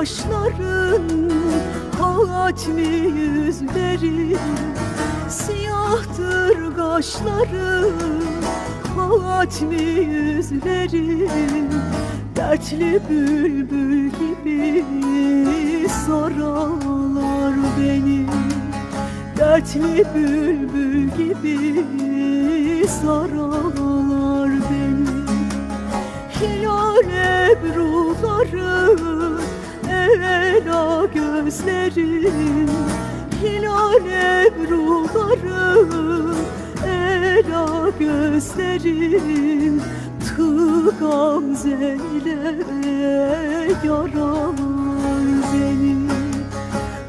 kaşların Hatmi yüzleri. Siyahtır kaşların Hatmi yüzlerin Dertli bülbül gibi Saralar beni. Dertli bülbül gibi Saralar gözlerin Hilal ebruları Ela gözlerin Tı gamzeyle yaralar beni.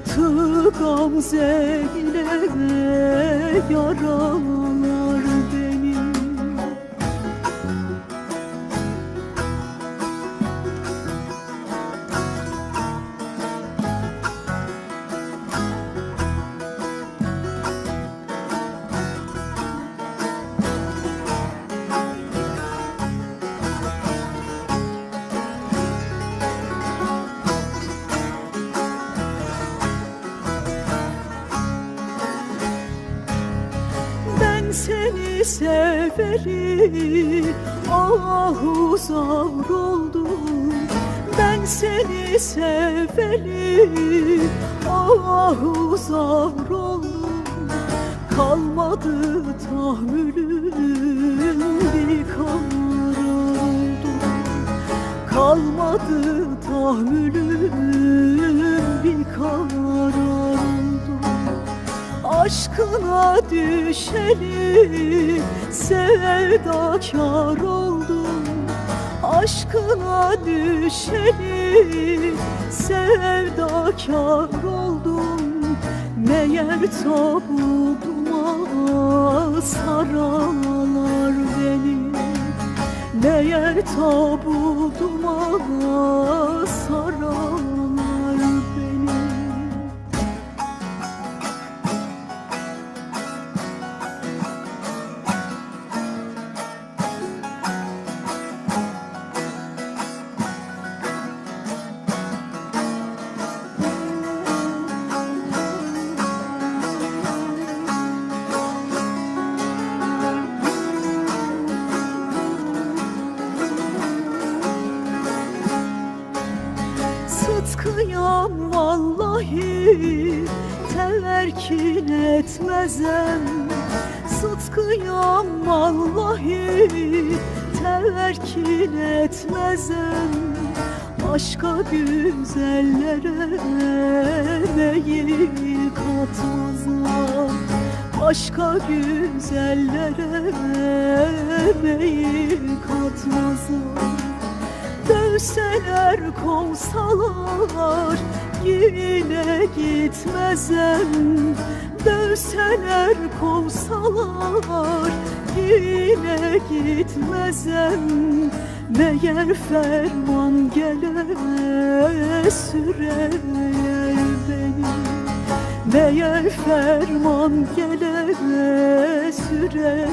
Tı gamzeyle yaralar beni seni severi ah uzak oldum. Ben seni severi ah uzak oldum. Kalmadı tahammülüm. Bir karar oldum Kalmadı tahammülüm. Bir karar oldum Aşkına düşeli sevdakar oldum. Aşkına düşeli sevdakar oldum. Meğer tabutuma saralar beni. Meğer tabutuma saralar Sıtkıyam vallahi Teverkin etmezem. Sıtkıyam vallahi Teverkin etmezem. Başka güzellere Emeği katmazam Başka güzellere Emeği katmazam Dövseler kovsalar yine gitmezem. Dövseler kovsalar yine gitmezem. Meğer ferman gele sürer beni. Meğer ferman gele sürer